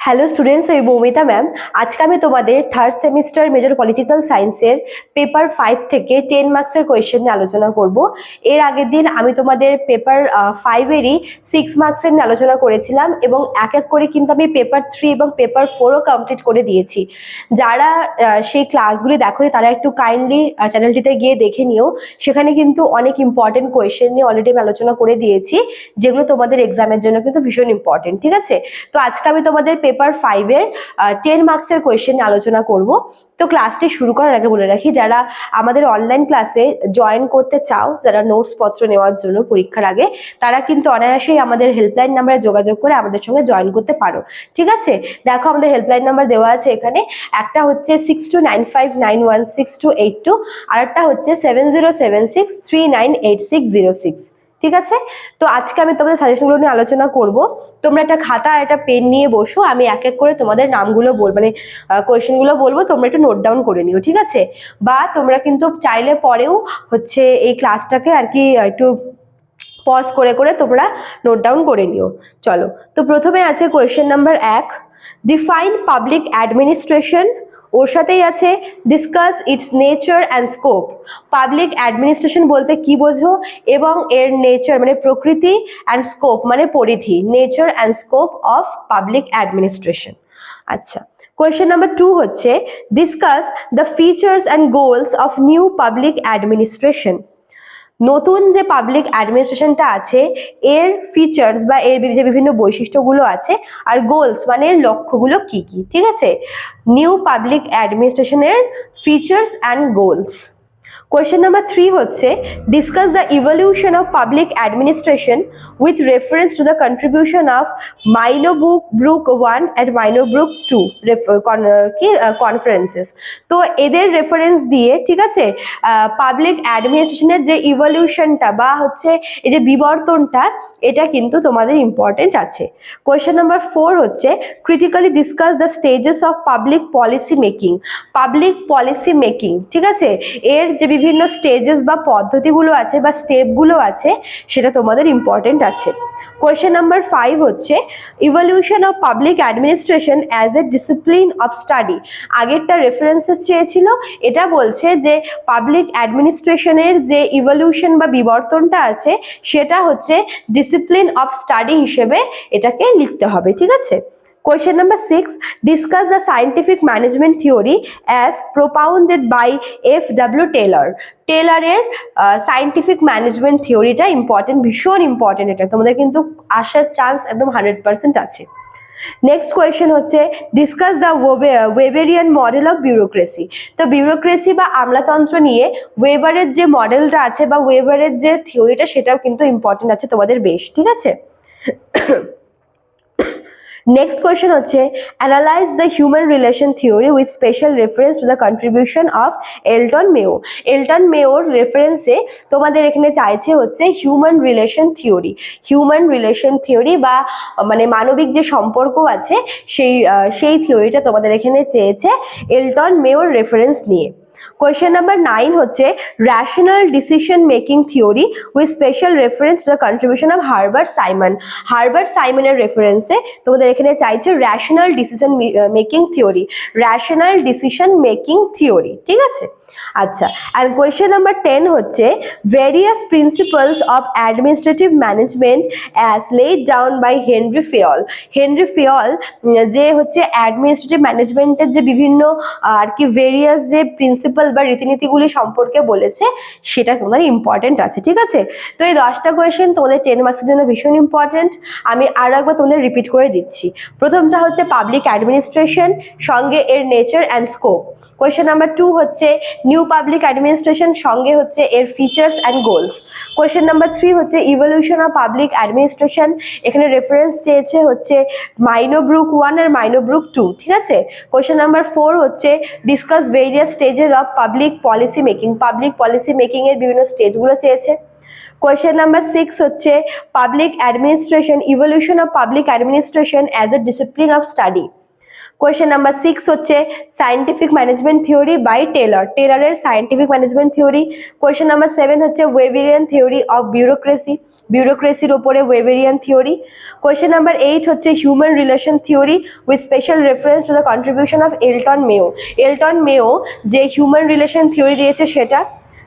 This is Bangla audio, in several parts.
হ্যালো স্টুডেন্টস আমি মৌমিতা ম্যাম আজকে আমি তোমাদের থার্ড সেমিস্টার মেজর পলিটিক্যাল সায়েন্সের পেপার ফাইভ থেকে টেন মার্কসের কোয়েশ্চেন নিয়ে আলোচনা করব। এর আগের দিন আমি তোমাদের পেপার ফাইভেরই সিক্স মার্কসের নিয়ে আলোচনা করেছিলাম এবং এক এক করে কিন্তু আমি পেপার থ্রি এবং পেপার ফোরও কমপ্লিট করে দিয়েছি। যারা সেই ক্লাসগুলি দেখো তারা একটু কাইন্ডলি চ্যানেলটিতে গিয়ে দেখে নিও। সেখানে কিন্তু অনেক ইম্পর্টেন্ট কোয়েশ্চেন নিয়ে অলরেডি আমি আলোচনা করে দিয়েছি, যেগুলো তোমাদের এক্সামের জন্য কিন্তু ভীষণ ইম্পর্টেন্ট ঠিক আছে? তো আজকে আমি তোমাদের পেপার ফাইভের টেন মার্কসের কোয়েশ্চেন নিয়ে আলোচনা করব। তো ক্লাসটি শুরু করার আগে বলে রাখি, যারা আমাদের অনলাইন ক্লাসে জয়েন করতে চাও, যারা নোটস পত্র নেওয়ার জন্য পরীক্ষার আগে, তারা কিন্তু অনায়াসেই আমাদের হেল্পলাইন নাম্বারে যোগাযোগ করে আমাদের সঙ্গে জয়েন করতে পারো। ঠিক আছে? দেখো আমাদের হেল্পলাইন নাম্বার দেওয়া আছে এখানে। একটা হচ্ছে six two nine five nine one six two eight two আর একটা হচ্ছে seven zero seven six three nine eight six zero six ঠিক আছে? তো আজকে আমি তোমাদের সাজেশনগুলো নিয়ে আলোচনা করব। তোমরা একটা খাতা আর একটা পেন নিয়ে বসো, আমি এক এক করে তোমাদের নামগুলো বল মানে কোয়েশ্চেনগুলো বলব, তোমরা একটু নোট ডাউন করে নিও, ঠিক আছে? বা তোমরা কিন্তু চাইলে পরেও হচ্ছে এই ক্লাসটাকে আর কি একটু পজ করে করে তোমরা নোট ডাউন করে নিও। চলো, তো প্রথমে আছে কোয়েশ্চেন নাম্বার এক ডিফাইন পাবলিক অ্যাডমিনিস্ট্রেশন ওর সাথেই আছে discuss its nature and scope public administration বলতে কি বোঝো? এবং এর নেচার মানে প্রকৃতি অ্যান্ড স্কোপ মানে পরিধি। Nature and scope of public administration আচ্ছা কোয়েশ্চেন নাম্বার টু হচ্ছে discuss the features and goals of new public administration নতুন যে পাবলিক অ্যাডমিনিস্ট্রেশনটা আছে, এর ফিচার্স বা এর যে বিভিন্ন বৈশিষ্ট্যগুলো আছে, আর গোলস মানে এর লক্ষ্যগুলো কি কি, ঠিক আছে? New public অ্যাডমিনিস্ট্রেশনের features and goals question number three হচ্ছে discuss the evolution of public administration with reference to the contribution of minnow book brook one and minnow brook two কি কনফারেন্সেস তো এদের রেফারেন্স দিয়ে, ঠিক আছে? পাবলিক অ্যাডমিনিস্ট্রেশনের যে ইভলিউশনটা বা হচ্ছে এই যে বিবর্তনটা, এটা কিন্তু তোমাদের ইম্পর্টেন্ট আছে। কোয়েশ্চেন নাম্বার ফোর হচ্ছে critically discuss the stages of public policy making public policy making ঠিক আছে? এর যে বিভিন্ন স্টেজেস বা পদ্ধতিগুলো আছে বা স্টেপগুলো আছে, সেটা তোমাদের ইম্পর্টেন্ট আছে। কোয়েশ্চেন নাম্বার ফাইভ হচ্ছে evolution of public administration as a discipline of study আগেরটা রেফারেন্সেস চেয়েছিল, এটা বলছে যে পাবলিক অ্যাডমিনিস্ট্রেশনের যে ইভলিউশন বা বিবর্তনটা আছে, সেটা হচ্ছে ডিসিপ্লিন অফ স্টাডি হিসেবে এটাকে লিখতে হবে, ঠিক আছে? Question number six, discuss the scientific management theory as propounded by F. W. Taylor. টেলারের সায়েন্টিফিক ম্যানেজমেন্ট থিওরিটা ইম্পর্টেন্ট ভীষণ ইম্পর্টেন্ট এটা তোমাদের কিন্তু আসার চান্স একদম হান্ড্রেড পার্সেন্ট আছে নেক্সট কোয়েশ্চেন হচ্ছে discuss the Weberian model of bureaucracy তো বিউরোক্রেসি বা আমলাতন্ত্র নিয়ে ওয়েবারের যে মডেলটা আছে বা ওয়েবারের যে থিওরিটা সেটাও কিন্তু ইম্পর্টেন্ট আছে তোমাদের বেশ, ঠিক আছে নেক্সট কোয়েশ্চেন হচ্ছে analyse the human relation theory with special reference to the contribution of Elton Mayo Elton মেওর রেফারেন্সে তোমাদের এখানে চাইছে হচ্ছে human relation theory human relation theory বা মানে মানবিক যে সম্পর্ক আছে, সেই সেই থিওরিটা তোমাদের এখানে চেয়েছে এলটন মেওর রেফারেন্স নিয়ে। কোয়েশ্চেন নাম্বার নাইন হচ্ছে rational decision making theory with special reference to the contribution of Herbert Simon Herbert সাইমনের রেফারেন্সে তোমাদের এখানে চাইছে rational decision making theory rational decision making theory ঠিক আছে? আচ্ছা অ্যান্ড কোয়েশ্চেন নাম্বার টেন হচ্ছে various principles of administrative management as laid down by Henry Fayol Henry Fayol যে হচ্ছে অ্যাডমিনিস্ট্রেটিভ ম্যানেজমেন্টের যে বিভিন্ন আর কি ভেরিয়াস যে প্রিন্সিপাল বা রীতিনীতিগুলি সম্পর্কে বলেছে, সেটা তোমাদের ইম্পর্টেন্ট আছে, ঠিক আছে? তো এই দশটা কোয়েশ্চেন তোমাদের টেন মার্কসের জন্য ভীষণ ইম্পর্টেন্ট আমি আরও একবার তোমাদের রিপিট করে দিচ্ছি। প্রথমটা হচ্ছে পাবলিক অ্যাডমিনিস্ট্রেশন সঙ্গে এর nature and scope question number two হচ্ছে নিউ পাবলিক অ্যাডমিনিস্ট্রেশন সঙ্গে হচ্ছে এর features and goals question number three হচ্ছে ইভলিউশন অফ পাবলিক অ্যাডমিনিস্ট্রেশন এখানে রেফারেন্স চেয়েছে হচ্ছে মাইনো ব্রুক ওয়ান আর মাইনো ব্রুক টু ঠিক আছে? কোয়েশ্চেন নাম্বার ফোর হচ্ছে discuss various stages of public policy making public policy making এর বিভিন্ন স্টেজগুলো চেয়েছে। কোয়েশ্চেন নাম্বার সিক্স হচ্ছে public administration evolution of public administration as a discipline of study question number six হচ্ছে scientific management theory by Taylor টেলরের scientific management theory question number seven হচ্ছে ওয়েভিরিয়ান থিওরি অফ বিউরোক্রেসি বিউরোক্রেসির ওপরে Weberian theory question number eight হচ্ছে human relation theory with special reference to the contribution of Elton Mayo Elton Mayo যে হিউম্যান রিলেশন থিওরি দিয়েছে সেটা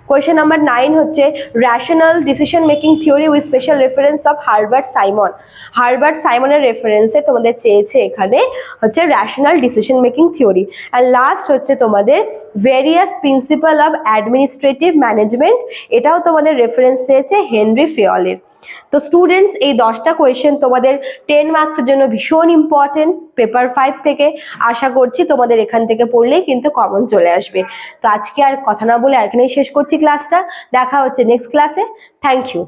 কোয়েশ্চেন নাম্বার নাইন হচ্ছে rational decision making theory with special reference of Herbert Simon Herbert সাইমনের রেফারেন্সে তোমাদের চেয়েছে এখানে হচ্ছে rational decision making theory and last হচ্ছে তোমাদের various principal of administrative management এটাও তোমাদের রেফারেন্স চেয়েছে হেনরি ফেয়লের তো স্টুডেন্টস এই দশটা কোয়েশ্চেন তোমাদের টেন মার্কসের জন্য ভীষণ ইম্পর্টেন্ট পেপার ফাইভ থেকে। আশা করছি তোমাদের এখান থেকে পড়লেই কিন্তু কমন চলে আসবে। তো আজকে আর কথা না বলে এখানেই শেষ করছি ক্লাসটা দেখা হচ্ছে নেক্সট ক্লাসে থ্যাংক ইউ